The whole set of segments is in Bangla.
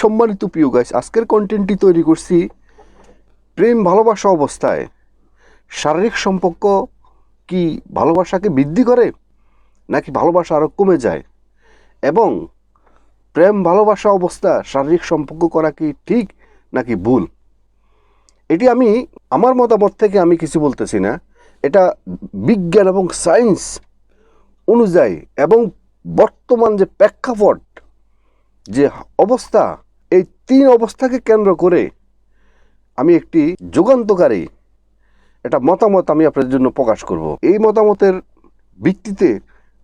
সম্মানিত প্রিয় গাইস আজকের কন্টেন্টটি তৈরি করছি প্রেম ভালোবাসা অবস্থায়। শারীরিক সম্পর্ক কি ভালোবাসাকে বৃদ্ধি করে নাকি ভালোবাসা আরও কমে যায়? এবং প্রেম ভালোবাসা অবস্থা শারীরিক সম্পর্ক করা কি ঠিক নাকি ভুল? এটি আমি, আমার মতামত থেকে আমি কিছু বলতেছি না। এটা বিজ্ঞান এবং সায়েন্স অনুযায়ী এবং বর্তমান যে প্রেক্ষাপট, যে অবস্থা এই তিন অবস্থাকে কেন্দ্র করে আমি একটি যুগান্তকারী একটা মতামত আমি আপনাদের জন্য প্রকাশ করব। এই মতামতের ভিত্তিতে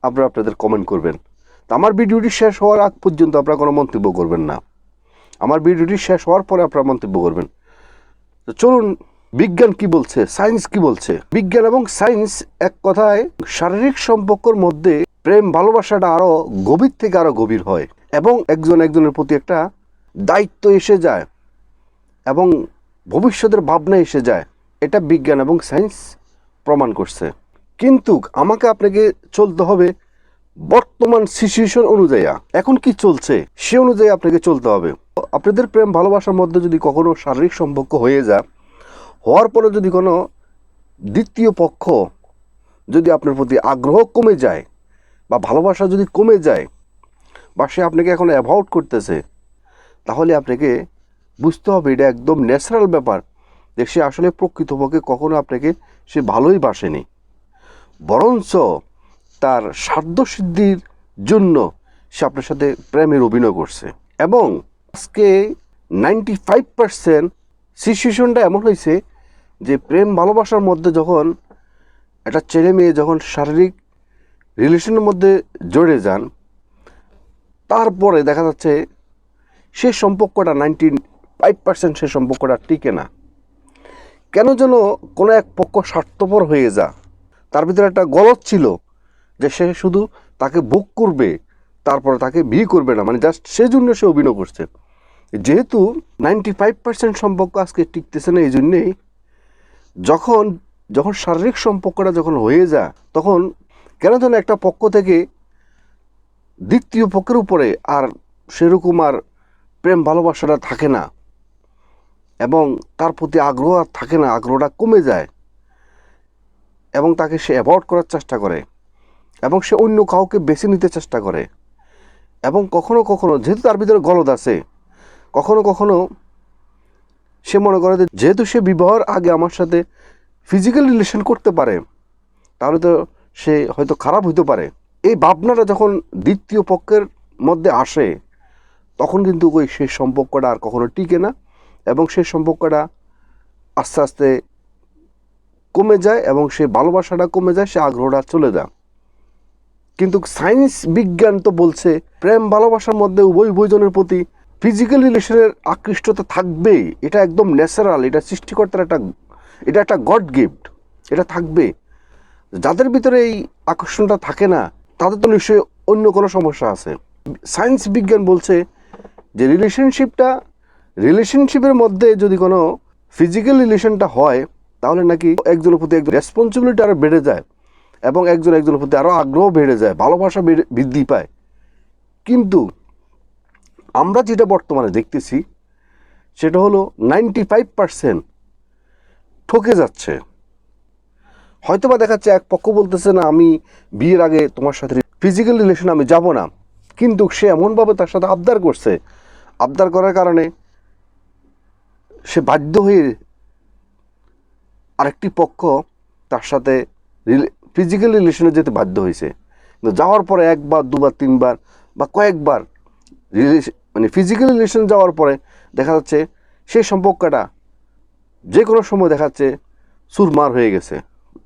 আপনারা আপনাদের কমেন্ট করবেন। তো আমার ভিডিওটি শেষ হওয়ার আগ পর্যন্ত আপনারা কোনো মন্তব্য করবেন না। আমার ভিডিওটি শেষ হওয়ার পরে আপনারা মন্তব্য করবেন। তো চলুন, বিজ্ঞান কি বলছে? সায়েন্স কি বলছে? বিজ্ঞান এবং সায়েন্স এক কথায় শারীরিক সম্পর্কের মধ্যে প্রেম ভালোবাসাটা আরও গভীর থেকে আরও গভীর হয় এবং একজন একজনের প্রতি একটা দায়িত্ব এসে যায় এবং ভবিষ্যতের ভাবনা এসে যায়। এটা বিজ্ঞান এবং সায়েন্স প্রমাণ করছে। কিন্তু আমাকে আপনাকে চলতে হবে বর্তমান সিচুয়েশন অনুযায়ী। এখন কি চলছে, সে অনুযায়ী আপনাকে চলতে হবে। আপনাদের প্রেম ভালোবাসার মধ্যে যদি কখনো শারীরিক সম্পর্ক হয়ে যায়, হওয়ার পরে যদি কোনো দ্বিতীয় পক্ষ যদি আপনার প্রতি আগ্রহ কমে যায় বা ভালোবাসা যদি কমে যায় বা সে আপনাকে এখন অ্যাভয়েড করতেছে তাহলে আপনাকে বুঝতে হবে, এটা একদম ন্যাচারাল ব্যাপার। যে সে আসলে প্রকৃতপক্ষে কখনো আপনাকে সে ভালোই বাসেনি। বরঞ্চ তার সাধ্যসিদ্ধির জন্য সে আপনার সাথে প্রেমের অভিনয় করছে। এবং আজকে নাইনটি ফাইভ পার্সেন্ট সিচুয়েশনটা এমন হয়েছে যে প্রেম ভালোবাসার মধ্যে যখন একটা ছেলে মেয়ে যখন শারীরিক রিলেশনের মধ্যে জড়ে যান, তারপরে দেখা যাচ্ছে সে সম্পর্কটা নাইনটি ফাইভ পার্সেন্ট সে সম্পর্কটা টিকে না। কেন যেন কোনো এক পক্ষ স্বার্থপর হয়ে যা। তার ভিতরে একটা গলত ছিল যে সে শুধু তাকে বুক করবে, তারপরে তাকে বিয়ে করবে না মানে জাস্ট সেজন্য সে অভিনয় করছে। যেহেতু নাইনটি ফাইভ পার্সেন্ট সম্পর্ক আজকে টিকতেছে না এই জন্যেই যখন যখন শারীরিক সম্পর্কটা যখন হয়ে যায় তখন কেন যেন একটা পক্ষ থেকে দ্বিতীয় পক্ষের উপরে আর সেরকম আর প্রেম ভালোবাসাটা থাকে না। এবং তার প্রতি আগ্রহ আর থাকে না, আগ্রহটা কমে যায়। এবং তাকে সে অ্যাভয়েড করার চেষ্টা করে। এবং সে অন্য কাউকে বেছে নিতে চেষ্টা করে। এবং কখনো কখনো, যেহেতু তার ভিতরে গলদ আছে, কখনো কখনো সে মনে করে যেহেতু সে বিবাহের আগে আমার সাথে ফিজিক্যাল রিলেশন করতে পারে, তাহলে তো সে হয়তো খারাপ হইতে পারে। এই ভাবনাটা যখন দ্বিতীয় পক্ষের মধ্যে আসে তখন কিন্তু ওই সেই সম্পর্কটা আর কখনো টিকে না এবং সেই সম্পর্কটা আস্তে আস্তে কমে যায় এবং সে ভালোবাসাটা কমে যায়, সে আগ্রহটা চলে যায়। কিন্তু সায়েন্স বিজ্ঞান তো বলছে, প্রেম ভালোবাসার মধ্যে উভয় উভয়জনের প্রতি ফিজিক্যাল রিলেশনের আকৃষ্টতা থাকবেই। এটা একদম ন্যাচারাল এটা সৃষ্টিকর্তার একটা, এটা একটা গড গিফট এটা থাকবে। যাদের ভিতরে এই আকর্ষণটা থাকে না, তাদের তো নিশ্চয়ই অন্য কোনো সমস্যা আছে। সায়েন্স বিজ্ঞান বলছে যে রিলেশনশিপটা রিলেশনশিপের মধ্যে যদি কোনো ফিজিক্যাল রিলেশনটা হয়, তাহলে নাকি একজনের প্রতি একজন রেসপন্সিবিলিটি আরও বেড়ে যায় এবং একজন একজনের প্রতি আরও আগ্রহ বেড়ে যায়, ভালোবাসা বৃদ্ধি পায়। কিন্তু আমরা যেটা বর্তমানে দেখতেছি, সেটা হলো নাইনটি ফাইভ পার্সেন্ট ঠকে যাচ্ছে। হয়তোবা দেখাচ্ছে, এক পক্ষ বলতেছে, না, আমি বিয়ের আগে তোমার সাথে ফিজিক্যাল রিলেশন আমি যাব না। কিন্তু সে এমনভাবে তার সাথে আবদার করছে আবদার করার কারণে সে বাধ্য হয়ে আরেকটি পক্ষ তার সাথে রিলে ফিজিক্যাল রিলেশনে যেতে বাধ্য হয়েছে। কিন্তু যাওয়ার পরে একবার, দুবার, তিনবার বা কয়েকবার রিলেশন মানে ফিজিক্যাল রিলেশন যাওয়ার পরে দেখা যাচ্ছে সেই সম্পর্কটা যে কোনো সময় দেখা যাচ্ছে সুরমার হয়ে গেছে,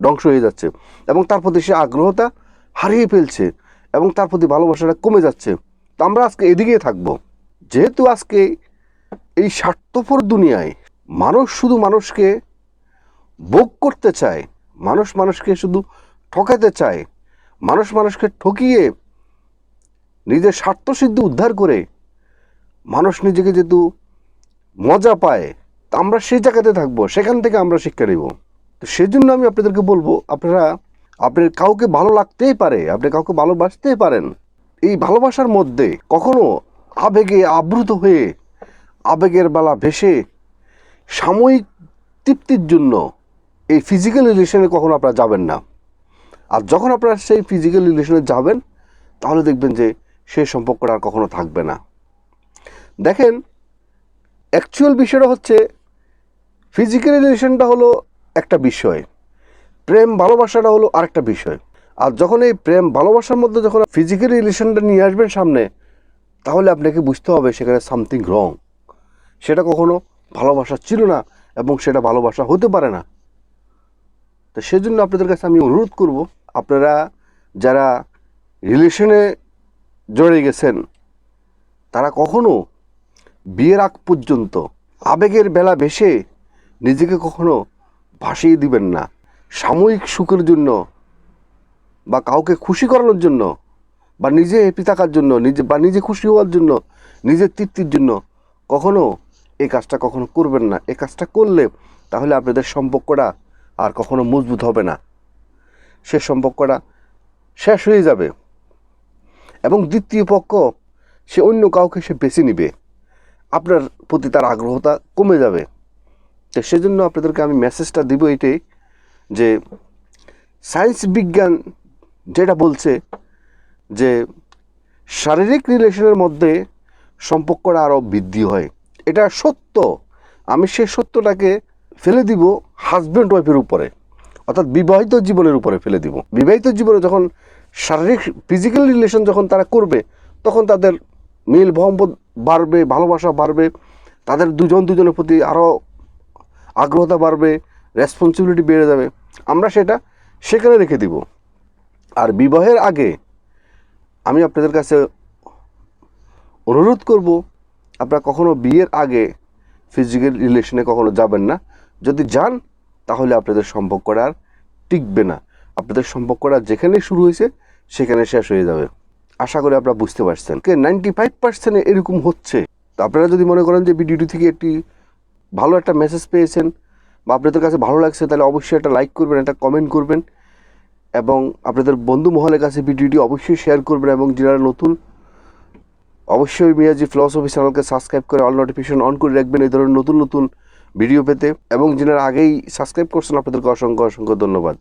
ধ্বংস হয়ে যাচ্ছে এবং তার প্রতি সে আগ্রহটা হারিয়ে ফেলছে এবং তার প্রতি ভালোবাসাটা কমে যাচ্ছে। তো আমরা আজকে এদিকেই থাকব। যেহেতু আজকে এই স্বার্থপর দুনিয়ায় মানুষ শুধু মানুষকে ভোগ করতে চায়, মানুষ মানুষকে শুধু ঠকাতে চায়, মানুষ মানুষকে ঠকিয়ে নিজের স্বার্থসিদ্ধি উদ্ধার করে মানুষ নিজেকে যেহেতু মজা পায়, তা আমরা সেই জায়গাতে থাকব, সেখান থেকে আমরা শিক্ষা নেব। তো সেজন্য আমি আপনাদেরকে বলব, আপনারা, আপনার কাউকে ভালো লাগতেই পারে, আপনি কাউকে ভালোবাসতেই পারেন। এই ভালোবাসার মধ্যে কখনো আবেগে আবৃত হয়ে আবেগের বেলা ভেসে সাময়িক তৃপ্তির জন্য এই ফিজিক্যাল রিলেশনে কখনো আপনারা যাবেন না। আর যখন আপনারা সেই ফিজিক্যাল রিলেশনে যাবেন, তাহলে দেখবেন যে সেই সম্পর্কটা আর কখনো থাকবে না। দেখেন অ্যাকচুয়াল বিষয়টা হচ্ছে ফিজিক্যাল রিলেশনটা হলো একটা বিষয়, প্রেম ভালোবাসাটা হলো আরেকটা বিষয়। আর যখন এই প্রেম ভালোবাসার মধ্যে যখন ফিজিক্যাল রিলেশনটা নিয়ে আসবেন সামনে তাহলে আপনাকে বুঝতে হবে সেখানে সামথিং রং সেটা কখনো ভালোবাসা ছিল না এবং সেটা ভালোবাসা হতে পারে না। তো সেজন্য আপনাদের কাছে আমি অনুরোধ করব, আপনারা যারা রিলেশনে জড়িয়ে গেছেন, তারা কখনো বিয়ের আগ পর্যন্ত আবেগের বেলা ভেসে নিজেকে কখনো ভাসিয়ে দিবেন না। সাময়িক সুখের জন্য বা কাউকে খুশি করানোর জন্য বা নিজে হ্যাপি থাকার জন্য, নিজে, বা নিজে খুশি হওয়ার জন্য নিজের তৃপ্তির জন্য, কখনো এই কাজটা কখনো করবেন না। এই কাজটা করলে তাহলে আপনাদের সম্পর্কটা আর কখনো মজবুত হবে না। সে সম্পর্কটা শেষ হয়ে যাবে এবং দ্বিতীয় পক্ষ, সে অন্য কাউকে সে বেছে নিবে। আপনার প্রতি তার আগ্রহতা কমে যাবে। তো সেজন্য আপনাদেরকে আমি মেসেজটা দিব এটাই যে সায়েন্স বিজ্ঞান যেটা বলছে যে শারীরিক রিলেশনের মধ্যে সম্পর্কটা আরও বৃদ্ধি হয়। এটা সত্য। আমি সেই সত্যটাকে ফেলে দিব হাজব্যান্ড ওয়াইফের উপরে। অর্থাৎ বিবাহিত জীবনের উপরে ফেলে দিব। বিবাহিত জীবনে যখন শারীরিক ফিজিক্যাল রিলেশন যখন তারা করবে, তখন তাদের মিল ভম্বদ বাড়বে, ভালোবাসা বাড়বে, তাদের দুজন দুজনের প্রতি আরও আগ্রহতা বাড়বে রেসপন্সিবিলিটি বেড়ে যাবে। আমরা সেটা সেখানে রেখে দিব। আর বিবাহের আগে আমি আপনাদের কাছে অনুরোধ করব, আপনারা কখনো বিয়ের আগে ফিজিক্যাল রিলেশনে কখনো যাবেন না। যদি যান, তাহলে আপনাদের সম্পর্কটা আর টিকবে না। আপনাদের সম্পর্কটা যেখানে শুরু হয়েছে, সেখানে শেষ হয়ে যাবে। আশা করি আপনারা বুঝতে পারছেন। কে নাইনটি ফাইভ পার্সেন্ট এরকম হচ্ছে। তো আপনারা যদি মনে করেন যে ভিডিওটি থেকে একটি ভালো একটা মেসেজ পেয়েছেন, বা আপনাদের কাছে ভালো লাগছে, তাহলে অবশ্যই একটা লাইক করবেন, একটা কমেন্ট করবেন। এবং আপনাদের বন্ধু মহলের কাছে ভিডিওটি অবশ্যই শেয়ার করবেন এবং যারা নতুন, অবশ্যই মিয়াজি ফিলসফি চ্যানেলকে সাবস্ক্রাইব করে অল নোটিফিকেশন অন করে রাখবেন এই ধরনের নতুন নতুন ভিডিও পেতে এবং যারা আগেই সাবস্ক্রাইব করছেন, আপনাদেরকে অসংখ্য অসংখ্য ধন্যবাদ।